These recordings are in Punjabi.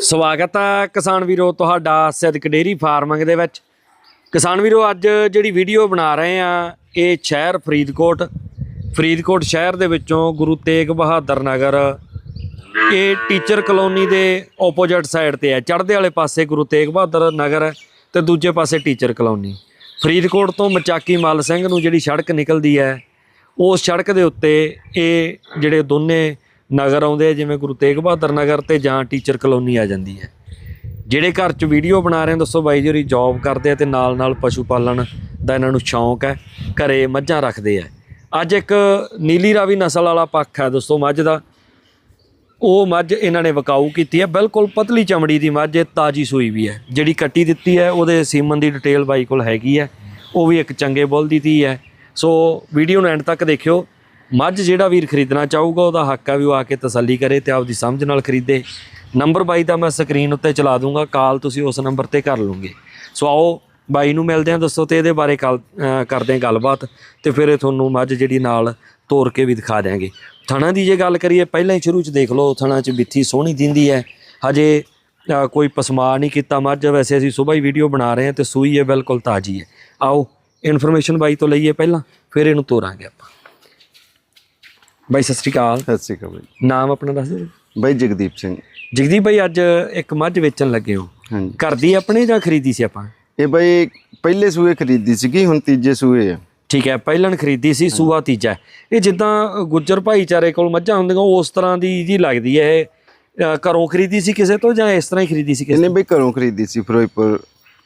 ਸਵਾਗਤ ਹੈ ਕਿਸਾਨ ਵੀਰੋ ਤੁਹਾਡਾ ਸਿੱਧਕ ਡੇਰੀ ਫਾਰਮਿੰਗ ਦੇ ਵਿੱਚ। ਕਿਸਾਨ ਵੀਰੋ, ਅੱਜ ਜਿਹੜੀ ਵੀਡੀਓ ਬਣਾ ਰਹੇ ਆ, ਇਹ ਸ਼ਹਿਰ ਫਰੀਦਕੋਟ ਫਰੀਦਕੋਟ ਸ਼ਹਿਰ ਦੇ ਵਿੱਚੋਂ ਗੁਰੂ ਤੇਗ ਬਹਾਦਰ ਨਗਰ। ਇਹ ਟੀਚਰ ਕਲੋਨੀ ਦੇ ਆਪੋਜ਼ਿਟ ਸਾਈਡ ਤੇ ਹੈ ਚੜ੍ਹਦੇ ਵਾਲੇ ਪਾਸੇ ਗੁਰੂ ਤੇਗ ਬਹਾਦਰ ਨਗਰ ਹੈ ਤੇ ਦੂਜੇ ਪਾਸੇ ਟੀਚਰ ਕਲੋਨੀ। ਫਰੀਦਕੋਟ ਤੋਂ ਮਚਾਕੀ ਮੱਲ ਸਿੰਘ ਨੂੰ ਜਿਹੜੀ ਸੜਕ ਨਿਕਲਦੀ ਹੈ, ਉਸ ਸੜਕ ਦੇ ਉੱਤੇ ਇਹ ਜਿਹੜੇ ਦੋਨੇ ਨਗਰ ਆਉਂਦੇ ਆ, ਜਿਵੇਂ ਗੁਰੂ ਤੇਗ ਬਹਾਦਰ ਨਗਰ ਤੇ ਜਾਂ ਟੀਚਰ ਕਲੋਨੀ ਆ ਜਾਂਦੀ ਹੈ। ਜਿਹੜੇ ਘਰ 'ਚ ਵੀਡੀਓ ਬਣਾ ਰਹੇ ਆ, ਦੱਸੋ ਬਾਈ ਜੀ, ਹੋਰੀ ਜੌਬ ਕਰਦੇ ਆ ਤੇ ਨਾਲ ਨਾਲ ਪਸ਼ੂ ਪਾਲਣ ਦਾ ਇਹਨਾਂ ਨੂੰ ਸ਼ੌਂਕ ਹੈ, ਘਰੇ ਮੱਝਾਂ ਰੱਖਦੇ ਆ। ਅੱਜ ਇੱਕ ਨੀਲੀ ਰਾਵੀ ਨਸਲ ਵਾਲਾ ਪੱਖ ਹੈ ਦੋਸਤੋ ਮੱਝ ਦਾ। ਉਹ ਮੱਝ ਇਹਨਾਂ ਨੇ ਵਕਾਊ ਕੀਤੀ ਹੈ, ਬਿਲਕੁਲ ਪਤਲੀ ਚਮੜੀ ਦੀ ਮੱਝ ਹੈ ਤਾਜੀ ਸੂਈ ਵੀ ਹੈ। ਜਿਹੜੀ ਕੱਟੀ ਦਿੱਤੀ ਹੈ, ਉਹਦੇ ਸੀਮਨ ਦੀ ਡਿਟੇਲ ਬਾਈ ਕੋਲ ਹੈਗੀ ਹੈ। ਉਹ ਵੀ ਇੱਕ ਚੰਗੇ ਬੁੱਲ ਦੀ ਧੀ ਹੈ। ਸੋ ਵੀਡੀਓ ਨੂੰ ਐਂਡ ਤੱਕ ਦੇਖਿਓ। ਮੱਝ ਜਿਹੜਾ ਵੀਰ ਖਰੀਦਣਾ ਚਾਹੂਗਾ, ਉਹਦਾ ਹੱਕ ਆ ਵੀ ਉਹ ਆ ਕੇ ਤਸੱਲੀ ਕਰੇ ਤੇ ਆਪਦੀ ਸਮਝ ਨਾਲ ਖਰੀਦੇ। ਨੰਬਰ ਬਾਈ ਦਾ ਮੈਂ ਸਕਰੀਨ ਉੱਤੇ ਚਲਾ ਦੂੰਗਾ, ਕਾਲ ਤੁਸੀਂ ਉਸ ਨੰਬਰ ਤੇ ਕਰ ਲਓਗੇ। ਸੋ ਆਓ, ਬਾਈ ਨੂੰ ਮਿਲਦੇ ਹਾਂ, ਦੱਸੋ ਤੇ ਇਹਦੇ ਬਾਰੇ ਕਾਲ ਕਰਦੇ ਹਾਂ ਗੱਲਬਾਤ ਤੇ ਫਿਰ ਇਹ ਤੁਹਾਨੂੰ ਮੱਝ ਜਿਹੜੀ ਨਾਲ ਤੋਰ ਕੇ ਵੀ ਦਿਖਾ ਦਿਆਂਗੇ। ਥਣਾ ਦੀ ਜੇ ਗੱਲ ਕਰੀਏ, ਪਹਿਲਾਂ ਹੀ ਸ਼ੁਰੂ ਚ ਦੇਖ ਲਓ, ਥਣਾ ਚ ਬਿੱਥੀ ਸੋਹਣੀ ਦਿੰਦੀ ਹੈ। ਹਜੇ ਕੋਈ ਪਸਮਾ ਨਹੀਂ ਕੀਤਾ ਮੱਝ। ਵੈਸੇ ਅਸੀਂ ਸਵੇਰ ਹੀ ਵੀਡੀਓ ਬਣਾ ਰਹੇ ਹਾਂ ਤੇ ਸੂਈ ਹੈ, ਬਿਲਕੁਲ ਤਾਜੀ ਹੈ। ਆਓ, ਇਨਫੋਰਮੇਸ਼ਨ ਬਾਈ ਤੋਂ ਲਈਏ ਪਹਿਲਾਂ, ਫਿਰ ਇਹਨੂੰ ਤੋਰਾਂਗੇ ਆਪਾਂ। ਬਾਈ ਸਤਿ ਸ਼੍ਰੀ ਅਕਾਲ। ਸਤਿ ਸ਼੍ਰੀ ਅਕਾਲ ਬਾਈ। ਨਾਮ ਆਪਣਾ ਦੱਸ ਦਿਓ। ਬਾਈ ਜਗਦੀਪ ਸਿੰਘ। ਜਗਦੀਪ ਭਾਈ ਅੱਜ ਇੱਕ ਮੱਝ ਵੇਚਣ ਲੱਗੇ ਹੋ। ਹਾਂਜੀ। ਘਰ ਦੀ ਆਪਣੇ ਜਾਂ ਖਰੀਦੀ ਸੀ ਆਪਾਂ? ਇਹ ਬਾਈ ਪਹਿਲੇ ਸੂਏ ਖਰੀਦੀ ਸੀਗੀ ਹੁਣ ਤੀਜੇ ਸੂਏ ਆ। ਠੀਕ ਹੈ ਪਹਿਲਣ ਖਰੀਦੀ ਸੀ ਸੂਆ ਤੀਜਾ। ਹੈ। ਇਹ ਜਿੱਦਾਂ ਗੁੱਜਰ ਭਾਈਚਾਰੇ ਕੋਲ ਮੱਝਾਂ ਹੁੰਦੀਆਂ ਉਸ ਤਰ੍ਹਾਂ ਦੀ ਜੀ ਲੱਗਦੀ ਹੈ। ਇਹ ਅ, ਘਰੋਂ ਖਰੀਦੀ ਸੀ ਕਿਸੇ ਤੋਂ ਜਾਂ ਇਸ ਤਰ੍ਹਾਂ ਹੀ ਖਰੀਦੀ ਸੀ ਕਿਸੇ ਇਹਨੇ ਬਾਈ ਘਰੋਂ ਖਰੀਦੀ ਸੀ ਫਿਰੋਜ਼ਪੁਰ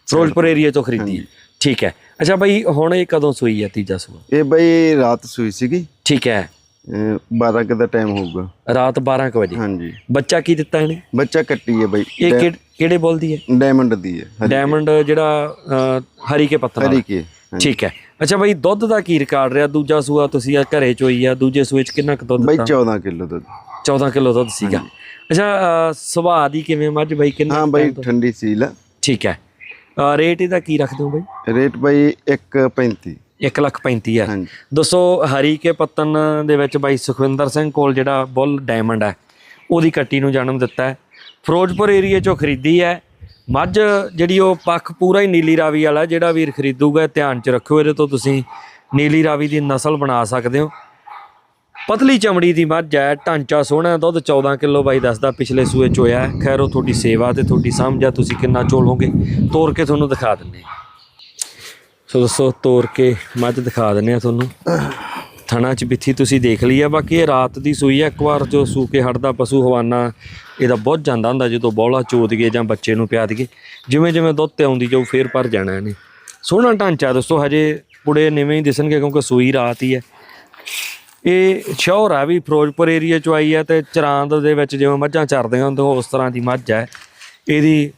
ਫਿਰੋਜ਼ਪੁਰ ਏਰੀਆ ਤੋਂ ਖਰੀਦੀ ਹੈ। ਠੀਕ ਹੈ। ਅੱਛਾ ਭਾਈ ਹੁਣ ਇਹ ਕਦੋਂ ਸੂਈ ਹੈ ਤੀਜਾ ਸੂਆ? ਇਹ ਬਾਈ ਰਾਤ ਸੂਈ ਸੀਗੀ। ਠੀਕ ਹੈ। 12 ਕੁ ਦਾ ਟਾਈਮ ਹੋਊਗਾ। ਰਾਤ 12 ਕੁ ਵਜੇ? ਹਾਂਜੀ। ਬੱਚਾ ਕੀ ਦਿੱਤਾ ਇਹਨੇ? ਬੱਚਾ ਕੱਟੀ ਹੈ ਬਾਈ। ਇਹ ਕਿਹੜੇ- ਕਿਹੜੇ ਬੋਲਦੀ ਹੈ? ਡਾਇਮੰਡ ਦੀ ਹੈ ਡਾਇਮੰਡ ਜਿਹੜਾ ਹਰੀ ਕੇ ਵਾਲਾ। ਹਰੀ ਕੇ। ਠੀਕ ਹੈ। ਅੱਛਾ ਭਾਈ ਦੁੱਧ ਦਾ ਕੀ ਰਿਕਾਰਡ ਰਿਹਾ? ਦੂਜਾ ਸੂਆ ਤੁਸੀਂ ਆ ਘਰੇ ਚੋਈ ਆ ਦੂਜੇ ਸੂਏ ਚ ਕਿੰਨਾ ਕੁ ਦੁੱਧ ਬਾਈ ਦਿੱਤਾ 14 ਕਿਲੋ ਦੁੱਧ। 14 ਕਿਲੋ ਦੁੱਧ ਸੀਗਾ। ਅੱਛਾ ਸੁਭਾਅ ਦੀ ਕਿਵੇਂ ਮੱਝ ਬਾਈ? ਕਿੰਨਾ ਹਾਂ ਬਾਈ ਠੰਡੀ ਸੀਲ ਠੀਕ ਹੈ। ਰੇਟ ਇਹਦਾ ਕੀ ਰੱਖਦੇ ਹੋ ਬਾਈ? ਰੇਟ ਬਾਈ 1.35 1 ਲੱਖ 35000 ਹਾਂਜੀ। ਦੋਸਤੋ ਹਰੀ ਕੇ ਪੱਤਨ ਦੇ ਵਿੱਚ ਬਾਈ ਸੁਖਵਿੰਦਰ ਸਿੰਘ ਕੋਲ ਜਿਹੜਾ ਬੁੱਲ ਡਾਇਮੰਡ ਹੈ ਉਹਦੀ ਕੱਟੀ ਨੂੰ ਜਨਮ ਦਿੱਤਾ ਹੈ। ਫਿਰੋਜ਼ਪੁਰ ਏਰੀਆ ਚੋਂ ਖਰੀਦੀ ਹੈ। ਮੱਝ ਜਿਹੜੀ ਉਹ ਪੱਖ ਪੂਰਾ ਹੀ ਨੀਲੀ ਰਾਵੀ ਵਾਲਾ ਜਿਹੜਾ ਵੀਰ ਖਰੀਦੂਗਾ ਧਿਆਨ 'ਚ ਰੱਖਿਓ ਇਹਦੇ ਤੋਂ ਤੁਸੀਂ। ਨੀਲੀ ਰਾਵੀ ਦੀ ਨਸਲ ਬਣਾ ਸਕਦੇ ਹੋ। ਪਤਲੀ ਚਮੜੀ ਦੀ ਮੱਝ ਹੈ ਢਾਂਚਾ ਸੋਹਣਾ ਦੁੱਧ 14 ਕਿਲੋ ਬਾਈ ਦੱਸਦਾ ਪਿਛਲੇ ਸੂਏ ਚ ਹੋਇਆ ਹੈ। ਖੈਰ ਉਹ ਤੁਹਾਡੀ ਸੇਵਾ ਤੇ ਤੁਹਾਡੀ ਸਮਝ ਆ ਤੁਸੀਂ ਕਿੰਨਾ ਚੋਲੋਗੇ ਤੋਰ ਕੇ ਤੁਹਾਨੂੰ ਦਿਖਾ ਦਿੰਨੇ ਹਾਂ। ਸੋ ਦੋਸਤੋ ਤੋਰ ਕੇ ਮੱਝ ਦਿਖਾ ਦਿੰਨੇ ਆ ਤੁਹਾਨੂੰ। ਥਣਾ ਚ ਬਿੱਥੀ ਤੁਸੀਂ ਦੇਖ ਲਈ ਆ, ਬਾਕੀ ਇਹ ਰਾਤ ਦੀ ਸੂਈ ਆ, ਇੱਕ ਵਾਰ ਜੋ ਸੂ ਕੇ ਹਟਦਾ ਪਸ਼ੂ ਹਵਾਨਾ, ਇਹਦਾ ਬਹੁਤ ਜਾਂਦਾ ਹੁੰਦਾ, ਜਦੋਂ ਬੌਲਾ ਚੋਦ ਗਏ ਜਾਂ ਬੱਚੇ ਨੂੰ ਪਿਆ ਦਈਏ ਜਿਵੇਂ ਜਿਵੇਂ ਦੁੱਧ ਤੇ ਆਉਂਦੀ ਜਾਊ, ਫੇਰ ਭਰ ਜਾਣਾ ਇਹਨੇ। ਸੋਹਣਾ ਢਾਂਚਾ ਦੋਸਤੋ, ਹਜੇ ਪੁੜੇ ਨਿਵੇਂ ਹੀ ਦਿਸਣਗੇ, ਕਿਉਂਕਿ ਸੂਈ ਰਾਤ ਹੀ ਹੈ। ਇਹ ਸ਼ੌਰ ਆ ਵੀ, ਫਿਰੋਜ਼ਪੁਰ ਏਰੀਆ ਚ ਆਈ ਹੈ ਤੇ ਚਰਾਂਦ ਦੇ ਵਿੱਚ ਜਿਵੇਂ ਮੱਝਾਂ ਚਰਦੀਆਂ ਹੁੰਦੀਆਂ, ਉਸ ਤਰ੍ਹਾਂ ਦੀ ਮੱਝ ਹੈ। ਇਹਦੀ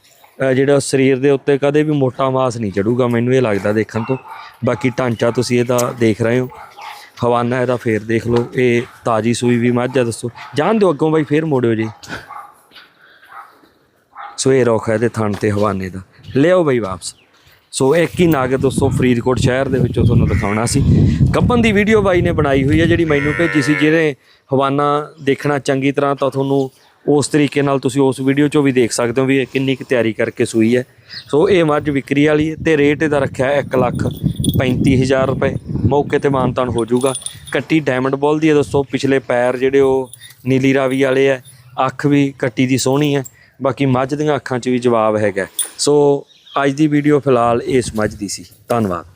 ਜਿਹੜਾ ਸਰੀਰ ਦੇ ਉੱਤੇ ਕਦੇ ਵੀ ਮੋਟਾ ਮਾਸ ਨਹੀਂ ਚੜੂਗਾ, ਮੈਨੂੰ ਇਹ ਲੱਗਦਾ ਦੇਖਣ ਤੋਂ। ਬਾਕੀ ਢਾਂਚਾ ਤੁਸੀਂ ਇਹਦਾ ਦੇਖ ਰਹੇ ਹੋ। ਹਵਾਨਾ ਇਹਦਾ ਫੇਰ ਦੇਖ ਲਓ, ਇਹ ਤਾਜੀ ਸੂਈ ਵੀ ਮੱਝ ਆ, ਦੱਸੋ। ਜਾਣ ਦਿਓ ਅੱਗੋਂ ਬਾਈ, ਫੇਰ ਮੋੜਿਓ ਜੀ। ਸੋ ਇਹ ਰੋਖ ਇਹਦੇ ਥਣ ਤੇ ਹਵਾਨੇ ਦਾ। ਲਿਆਓ ਬਾਈ ਵਾਪਸ। ਸੋ ਇੱਕ ਹੀ ਨਾਗ ਦੋਸਤੋ, ਫਰੀਦਕੋਟ ਸ਼ਹਿਰ ਦੇ ਵਿੱਚੋਂ ਤੁਹਾਨੂੰ ਦਿਖਾਉਣਾ ਸੀ। ਗੱਬਨ ਦੀ ਵੀਡੀਓ ਬਾਈ ਨੇ ਬਣਾਈ ਹੋਈ ਹੈ ਜਿਹੜੀ ਮੈਨੂੰ ਭੇਜੀ ਸੀ ਜਿਹਦੇ ਹਵਾਨਾ ਦੇਖਣਾ ਚੰਗੀ ਤਰ੍ਹਾਂ ਤਾਂ ਤੁਹਾਨੂੰ ਉਸ ਤਰੀਕੇ ਨਾਲ ਤੁਸੀਂ ਉਸ ਵੀਡੀਓ 'ਚੋਂ ਵੀ ਦੇਖ ਸਕਦੇ ਹੋ ਵੀ ਇਹ ਕਿੰਨੀ ਕੁ ਤਿਆਰੀ ਕਰਕੇ ਸੂਈ ਹੈ। ਸੋ ਇਹ ਮੱਝ ਵਿਕਰੀ ਵਾਲੀ ਹੈ ਤੇ ਰੇਟ ਇਹਦਾ ਰੱਖਿਆ 1 ਲੱਖ 35000 ਰੁਪਏ। ਮੌਕੇ ਤੇ ਮਾਨਤਾਨ ਹੋ ਜਾਊਗਾ। ਕੱਟੀ ਡਾਇਮੰਡ ਬੋਲ ਦੀ ਹੈ ਦੋਸਤੋ, ਪਿਛਲੇ ਪੈਰ ਜਿਹੜੇ ਉਹ ਨੀਲੀ ਰਾਵੀ ਵਾਲੇ ਆ ਅੱਖ ਵੀ ਕੱਟੀ ਦੀ ਸੋਹਣੀ ਹੈ। ਬਾਕੀ ਮੱਝ ਦੀਆਂ ਅੱਖਾਂ 'ਚ ਵੀ ਜਵਾਬ ਹੈਗਾ। ਸੋ ਅੱਜ ਦੀ ਵੀਡੀਓ ਫਿਲਹਾਲ ਇਸ ਮੱਝ ਦੀ ਸੀ। ਧੰਨਵਾਦ।